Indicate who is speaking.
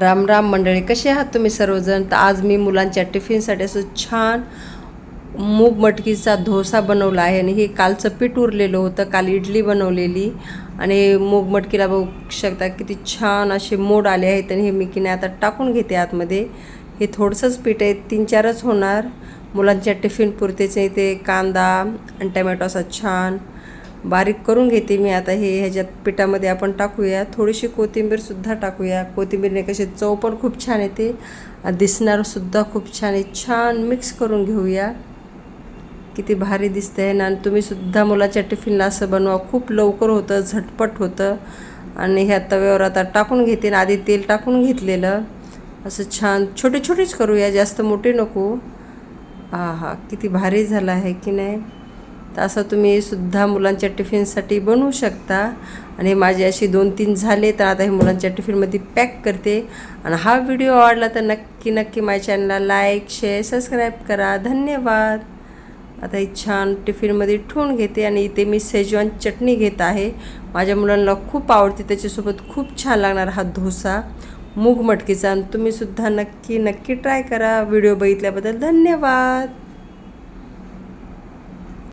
Speaker 1: राम राम मंडळी कसे आहात तुम्ही सर्वजण? तर आज मी मुलांच्या टिफिनसाठी असं छान मूग मटकीचा डोसा बनवला आहे आणि हे कालचं पीठ उरलेलं होतं काल इडली बनवलेली. आणि मूग मटकीला बघू शकता किती छान असे मोड आले आहेत आणि हे मी की नाही आता टाकून घेते आतमध्ये. हे थोडंसंच पीठ आहे तीन चारच होणार. मुलांच्या टिफिन पुरतेच ते कांदा आणि टमॅटो असा छान बारीक करून घेते मी. आता हे ह्याच्यात पिठामध्ये आपण टाकूया. थोडीशी कोथिंबीरसुद्धा टाकूया. कोथिंबीरने कशी चव पण खूप छान येते. दिसणारसुद्धा खूप छान आहे. छान मिक्स करून घेऊया. किती भारी दिसतं आहे ना. आणि तुम्हीसुद्धा मुलाच्या टिफिनला असं बनवा. खूप लवकर होतं झटपट होतं. आणि ह्या तव्यावर आता टाकून घेते. आधी तेल टाकून घेतलेलं. असं छान छोटे छोटेच करूया. जास्त मोठे नको. हा हा किती भारी झालं आहे की नाही? तर असं तुम्ही सुद्धा मुलांच्या टिफिनसाठी बनवू शकता. आणि माझे असे दोन तीन झाले तर आता हे मुलांच्या टिफिनमध्ये पॅक करते. आणि हा व्हिडिओ आवडला तर नक्की नक्की माझ्या चॅनलला लाईक शेअर सबस्क्राईब करा. धन्यवाद. आता ही छान टिफिनमध्ये ठेवून घेते आणि इथे मी सेजवान चटणी घेत आहे. माझ्या मुलांना खूप आवडते. त्याच्यासोबत खूप छान लागणार हा डोसा मूग मटकीचा. आणि तुम्हीसुद्धा नक्की नक्की ट्राय करा. व्हिडिओ बघितल्याबद्दल धन्यवाद.